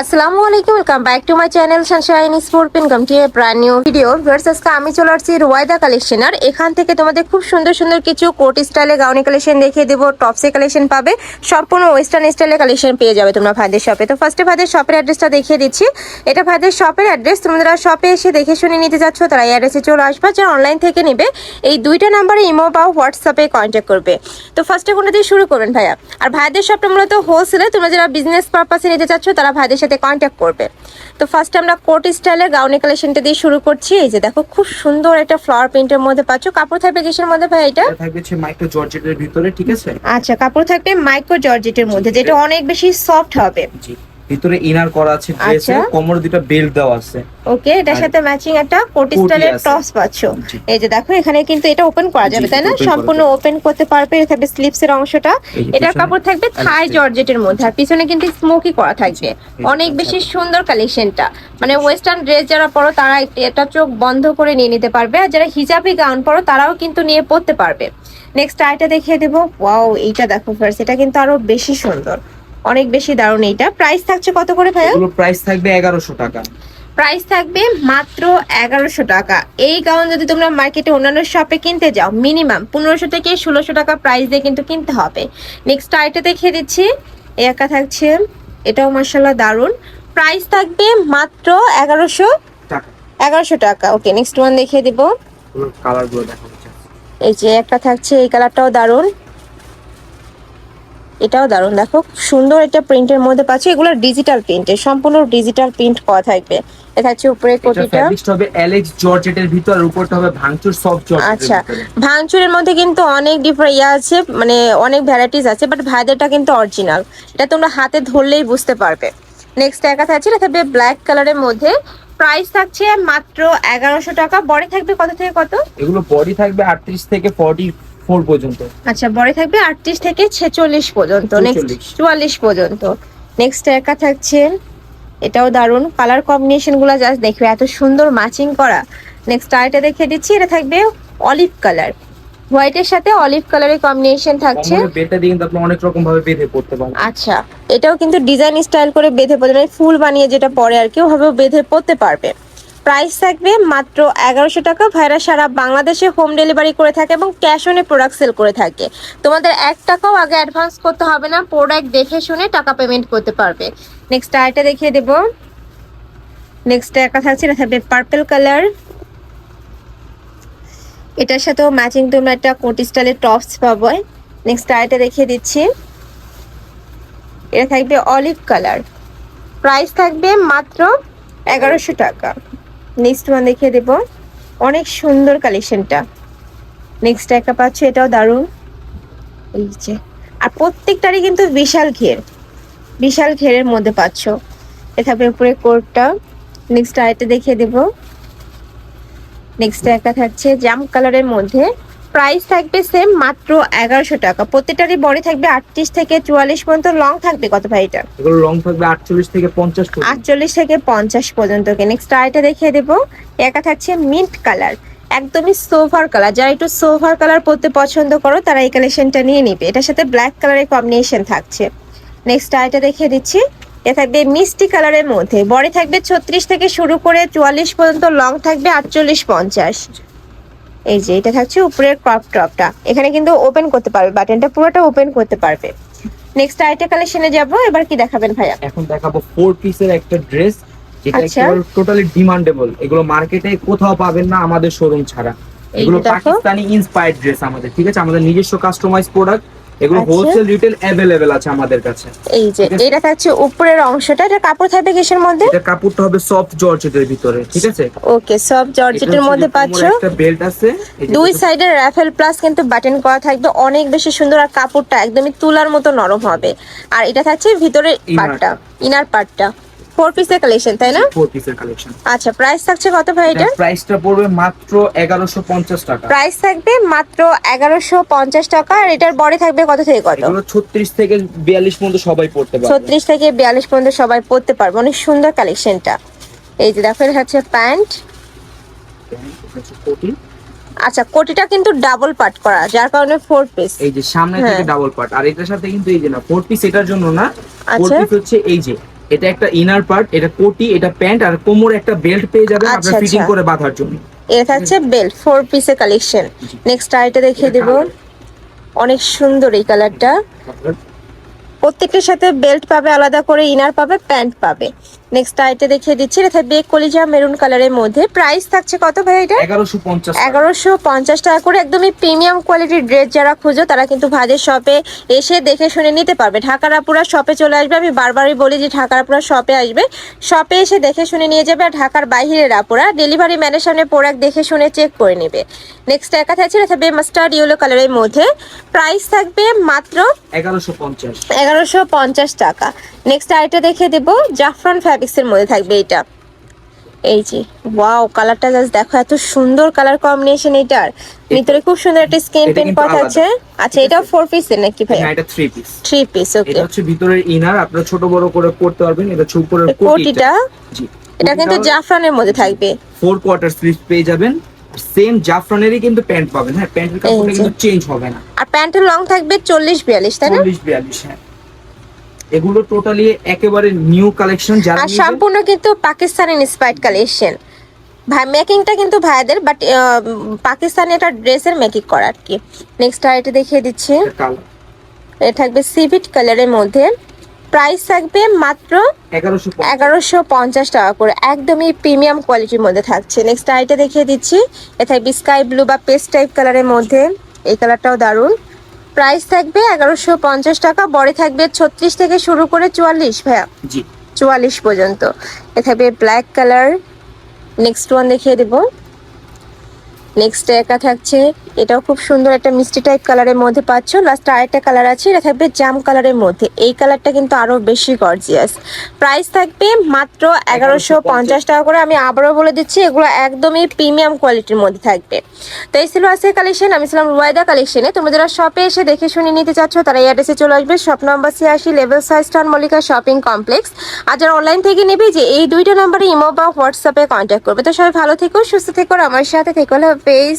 আসসালামু আলাইকুম welcome back to my channel sunshine sport income টি ব্র্যান্ড নিউ ভিডিও ভিউয়ার্স আমি চলে আসছি রোয়াইদা কালেকশন আর এখান থেকে তোমাদের খুব সুন্দর সুন্দর কিছু কোট স্টাইলে গাউনি কালেকশন দেখিয়ে দেবো টপসে কালেকশন পাবে। সম্পূর্ণ ওয়েস্টার্ন স্টাইলে কালেকশন পেয়ে যাবে তোমরা ভাইদের শপে তো ফার্স্টে ভাইদের শপের অ্যাড্রেসটা দেখিয়ে দিচ্ছি। এটা ভাইদের শপের অ্যাড্রেস তোমরা শপে এসে দেখে শুনে নিতে যাচ্ছ তারা এই অ্যাড্রেসে চলে আসবে। যারা অনলাইন থেকে নেবে, এই দুইটা নাম্বারে ইমো বা হোয়াটসঅ্যাপে কন্ট্যাক্ট করবে। তো ফার্স্টে কোনটা দিয়ে শুরু করবেন ভাইয়া? আর ভাইদের শপটা মূলত হোলসেলে তোমরা যারা বিজনেস পারপাসে নিতে চাচ্ছ, তারা ভাইদের সাথে কন্ট্যাক্ট করবে। তো ফার্স্টে আমরা কোট স্টাইলের গাউনি কালেকশনটা দিয়ে শুরু করছি। এই যে দেখো খুব সুন্দর একটা ফ্লাওয়ার প্রিন্টের মধ্যে পাচ্ছ। কাপড় থাকবে কিসের মধ্যে ভাই এটা? থাকবে হচ্ছে মাইক্রো জর্জেটের ভিতরে ঠিক আছে? আচ্ছা কাপড় থাকবে মাইক্রো জর্জেটের মধ্যে যেটা অনেক বেশি সফট হবে। জি। ভিতরে ইনার করা আছে ড্রেসে আচ্ছা। কোমরে দুটো বেল্ট দেওয়া আছে। ওকে এটার সাথে ম্যাচিং একটা কোট স্টাইলের টপস পাচ্ছ। এই যে দেখো এখানে কিন্তু এটা ওপেন করা যাবে তাই না? সম্পূর্ণ ওপেন করতে পারবে এটা থাকবে স্লিপস এর অংশটা। এটার কাপড় থাকবে থাই। জর্জেটের মধ্যে আর পিছনে কিন্তু স্মোকি করা থাকবে। অনেক বেশি সুন্দর কালেকশনটা মানে ওয়েস্টার্ন ড্রেস যারা পরো তারা এটা চোখ বন্ধ করে নিয়ে নিতে পারবে আর যারা হিজাবি গাউন পরো তারাও কিন্তু নিয়ে পড়তে পারবে। নেক্সট আইটা দেখিয়ে দেবো। ওয়াও এইটা দেখো ফার্স্ট এটা কিন্তু আরও বেশি সুন্দর। অনেক বেশি দারুণ এইটা। প্রাইস থাকছে কত করে ভাইয়া? এগুলো প্রাইস থাকবে এগারোশো টাকা। প্রাইস থাকবে মাত্র এগারোশো টাকা। এই গাউন যদি তোমরা মার্কেটে অন্যান্য শপে কিনতে যাও মিনিমাম পনেরোশো থেকে ষোলোশো টাকা প্রাইস দিয়ে কিন্তু কিনতে হবে। নেক্সট আইটা দেখিয়ে দিচ্ছি। এই একা থাকছে। এটাও মার্শাল্লাহ দারুণ। প্রাইস থাকবে মাত্র এগারোশো টাকা। এগারোশো টাকা। ওকে নেক্সট ওয়ান দেখিয়ে দিব। এই যে একটা থাকছে এই কালারটাও দারুণ। এটাও দারুণ। দেখো সুন্দর একটা প্রিন্টের মধ্যে পাচ্ছি। এগুলো ডিজিটাল প্রিন্টের সম্পূর্ণ ডিজিটাল প্রিন্ট করা থাকবে। এটা থাকছে উপরে কোটিটা হবে এলেক্স জর্জেটের ভিতর উপরটা হবে ভাঙচুর সফট জর্জেটের আচ্ছা। ভাঙচুরের মধ্যে কিন্তু অনেক ডিফারেন্ট ইয়ে আছে মানে অনেক ভ্যারাইটিস আছে বাট ভাইদেরটা কিন্তু অরিজিনাল এটা তোমরা হাতে ধরলেই বুঝতে পারবে। নেক্সট একা থাকছে এটা থাকবে ব্ল্যাক কালারের মধ্যে। প্রাইস থাকছে মাত্র এগারোশো টাকা। বডি থাকবে কত থেকে কত? এগুলো বডি থাকবে আটত্রিশ থেকে ফর্টি ফোর পর্যন্ত। আচ্ছা বডি থাকবে আটত্রিশ থেকে ছেচল্লিশ পর্যন্ত নেক্সট চুয়াল্লিশ পর্যন্ত। নেক্সট একা থাকছে এটাও দারুণ। কালার কম্বিনেশনগুলো জাস্ট দেখবে এত সুন্দর ম্যাচিং করা। নেক্সট আরেকটা দেখিয়ে দিচ্ছি এটা থাকবে অলিভ কালার হোয়াইটের সাথে অলিভ কালারের কম্বিনেশন থাকছে। বেলটা দিয়ে কিন্তু আপনি অনেক রকম ভাবে বেঁধে পড়তে পারবেন আচ্ছা এটাও কিন্তু ডিজাইন স্টাইল করে বেঁধে পড়তে মানে ফুল বানিয়ে যেটা পরে আর কি ওভাবেও বেঁধে পড়তে পারবে। প্রাইস থাকবে মাত্র এগারোশো টাকা। ভাইরা সারা বাংলাদেশে হোম ডেলিভারি করে থাকে এবং ক্যাশ অনে প্রোডাক্ট সেল করে থাকে। তোমাদের এক টাকাও আগে অ্যাডভান্স করতে হবে না প্রোডাক্ট দেখে শুনে টাকা পেমেন্ট করতে পারবে। নেক্সট আরেকটা দেখিয়ে দেবো। নেক্সট একটা থাকছে, এটা থাকবে পার্পেল কালার এটার সাথেও ম্যাচিং তোমরা একটা কোটি স্টাইলের টপস পাবো। নেক্সট আরেকটা দেখিয়ে দিচ্ছি। এটা থাকবে অলিভ কালার প্রাইস থাকবে মাত্র এগারোশো টাকা। নেক্সট ওয়ান দেখিয়ে দেব। অনেক সুন্দর কালেকশনটা নেক্সট একটা পাচ্ছ, এটাও দারুণ। এই যে, আর প্রত্যেকটারই কিন্তু বিশাল ঘের। বিশাল ঘেরের মধ্যে পাচ্ছ। এ থাকবে উপরে কোর্টটা নেক্সট আরেকটা দেখিয়ে দেব। নেক্সট একটা থাকছে জাম কালারের মধ্যে। প্রাইস থাকবে সেম মাত্র এগারোশো টাকা। প্রত্যেকটারই বডি থাকবে আটত্রিশ থেকে চুয়াল্লিশ পর্যন্ত। লং থাকবে কত ভাই এটা? এগুলো লং থাকবে আটচল্লিশ থেকে পঞ্চাশ আটচল্লিশ থেকে পঞ্চাশ পর্যন্ত। নেক্সট আরেকটা দেখিয়ে দেবো। একা থাকছে মিন্ট কালার একদমই সোভার কালার যারা একটু সোভার কালার পরতে পছন্দ করো তারা এই কালেকশনটা নিয়ে নিবে। এটার সাথে ব্ল্যাক কালারের কম্বিনেশন থাকছে। নেক্সট আরেকটা দেখিয়ে দিচ্ছি। এ থাকবে মিষ্টি কালারের মধ্যে। বডি থাকবে ছত্রিশ থেকে শুরু করে চুয়াল্লিশ পর্যন্ত। লং থাকবে আটচল্লিশ পঞ্চাশ। এই যে এটা থাকছে উপরের ক্রপ টপটা এখানে কিন্তু ওপেন করতে পারবে বাটনটা পুরোটা ওপেন করতে পারবে। নেক্সট আরেকটা কালেকশনে যাব এবার কি দেখাবেন ভাইয়া? এখন দেখাবো ফোর পিসের একটা ড্রেস যেটা আচ্ছা। টোটালি ডিমান্ডেবল এগুলো মার্কেটে কোথাও পাবেন না আমাদের শোরুম ছাড়া। এগুলো। পাকিস্তানি ইন্সপায়ার্ড ড্রেস আমাদের ঠিক আছে? আমাদের নিজস্ব কাস্টমাইজ প্রোডাক্ট এগুলো। হোলসেল রিটেল अवेलेबल আছে আমাদের কাছে। এই যে। এটা থাকছে উপরের অংশটা এটা কাপড় থাকবে কিসের মধ্যে? এটা কাপড়টা হবে সফট জর্জেটের ভিতরে ঠিক আছে? ওকে সফট জর্জেটের মধ্যে পাচ্ছ। একটা বেল্ট আছে দুই সাইডে রাফেল প্লাস কিন্তু বাটন করা থাকবে অনেক বেশি সুন্দর আর কাপড়টা একদমই তুলার মতো নরম হবে। আর এটা থাকছে ভিতরে পার্টটা ইনার পার্টটা ফোর পিসের কালেকশন তাই না? ফোর পিসের কালেকশন আচ্ছা প্রাইস থাকছে কত ভাই এটা প্রাইসটা পড়বে মাত্র এগারোশো পঞ্চাশ টাকা। প্রাইস থাকবে মাত্র এগারোশো পঞ্চাশ টাকা আর এটার বডি থাকবে কত থেকে কত? এগুলো ছত্রিশ থেকে বিয়াল্লিশ পর্যন্ত সবাই পড়তে পারবে। ছত্রিশ থেকে বিয়াল্লিশ পর্যন্ত সবাই পরতে পারবে। অনেক সুন্দর কালেকশনটা এই যে দেখো এটা হচ্ছে প্যান্ট। কোটি। আচ্ছা কোটিটা কিন্তু ডাবল পাট করা যার কারণে ফোর পিস এই যে সামনে হ্যাঁ। থেকে ডাবল পার্ট আর এটার সাথে কিন্তু এই যে না ফোর পিস এটার জন্য না ফোর আচ্ছা। পিস হচ্ছে এই যে এটা একটা ইনার পার্ট এটা কোটি এটা প্যান্ট আর কোমরে একটা বেল্ট পেয়ে যাবেন আচ্ছা, আপনার ফিটিং আচ্ছা। করে বাঁধার জন্য। এটা থাকছে বেল্ট ফোর পিসের কালেকশন নেক্সট আইটা দেখিয়ে দেব। অনেক সুন্দর এই কালারটা প্রত্যেকটার সাথে বেল্ট পাবে আলাদা করে ইনার পাবে প্যান্ট পাবে। নেক্সট আইটা দেখিয়ে দিচ্ছি এটা থাকবে কলিজা মেরুন কালারের মধ্যে। প্রাইস থাকছে কত ভাই এটা? এগারোশো পঞ্চাশ টাকা। করে একদমই প্রিমিয়াম কোয়ালিটির ড্রেস যারা খুঁজো তারা কিন্তু ভাজের শপে এসে দেখে শুনে নিতে পারবে। ঢাকার আপুরা শপে চলে আসবে আমি বারবারই বলি যে ঢাকার আপুরা শপে আসবে। শপে এসে দেখে শুনে নিয়ে যাবে আর ঢাকার বাইরের আপুরা ডেলিভারি ম্যানের সামনে প্রোডাক্ট দেখে শুনে চেক করে নেবে। নেক্সট একা থাকছে এটা থাকবে মাস্টার্ড ইয়েলো কালারের মধ্যে। প্রাইস থাকবে মাত্র এগারোশো পঞ্চাশ। টাকা। নেক্সট আরেকটা দেখে দেবো জাফরান ফ্যাব্রিক্সের মধ্যে থাকবে এটা। এই যে ওয়াও কালারটা জাস্ট দেখো এত সুন্দর কালার কম্বিনেশন এটার ভিতরে খুব সুন্দর একটা স্কিন এটা পেন কিন্তু আছে। আচ্ছা এটাও ফোর পিসের নাকি ভাই? হ্যাঁ এটা three piece three piece okay এটা হচ্ছে ভিতরের ইনার আপনারা ছোট বড় করে পড়তে পারবেন এটা ছোট করে কোটিটা এটা কিন্তু জাফরানের মধ্যে থাকবে। ফোর কোয়ার্টার স্লিভ পেয়ে যাবেন। সেম জাফরানেরই কিন্তু প্যান্ট পাবেন। হ্যাঁ প্যান্টের কাপড়টা কিন্তু চেঞ্জ হবে না। আর প্যান্টের লং থাকবে চল্লিশ বিয়াল্লিশ তাই না? চল্লিশ বিয়াল্লিশ হ্যাঁ। এগুলো টোটালি একেবারে নিউ কালেকশন যারা আর সম্পূর্ণ কিন্তু পাকিস্তানি ইন্সপায়ার্ড কালেকশন ভাই মেকিংটা কিন্তু ভাইদের বাট পাকিস্তানি একটা ড্রেসের মেকিং করা আর কি। নেক্সট আর এটা দেখিয়ে দিচ্ছি। এটা থাকবে সিভিট কালারের মধ্যে। প্রাইস থাকবে মাত্র এগারোশো পঞ্চাশ। টাকা করে। একদমই প্রিমিয়াম কোয়ালিটির মধ্যে থাকছে। নেক্সট আইটা দেখিয়ে দিচ্ছি। এটা থাকবে স্কাই ব্লু বা পেস্ট টাইপ কালারের মধ্যে। এই কালারটাও দারুণ। প্রাইস থাকবে এগারোশো পঞ্চাশ টাকা বড়ে থাকবে ছত্রিশ থেকে শুরু করে চুয়াল্লিশ ভাইয়া। জি। চুয়াল্লিশ পর্যন্ত। এ থাকবে ব্ল্যাক কালার নেক্সট ওয়ান দেখিয়ে দেবো। নেক্সট একা থাকছে এটাও খুব সুন্দর একটা মিষ্টি টাইপ কালারের মধ্যে পাচ্ছ। লাস্ট আরেকটা কালার আছে এটা থাকবে জাম কালারের মধ্যে। এই কালারটা কিন্তু আরও বেশি গর্জিয়াস প্রাইস থাকবে মাত্র এগারোশো পঞ্চাশ। টাকা করে। আমি আবারও বলে দিচ্ছি এগুলো একদমই প্রিমিয়াম কোয়ালিটির মধ্যে থাকবে। তো এই ছিল আজকের কালেকশন আমি ছিলাম রুয়াইদা কালেকশনে তোমরা যারা শপে এসে দেখে শুনে নিতে চাচ্ছ তারা এই অ্যাড্রেসে চলে আসবে। শপ নম্বর ছিয়াশি level size star Mallika shopping complex আর যারা অনলাইন থেকে নেবে যে এই দুইটা নম্বরে ইমো বা হোয়াটসঅ্যাপে কন্ট্যাক্ট করবে। তো সবাই ভালো থেকো সুস্থ থেকো আমার সাথে থেকো। পেজ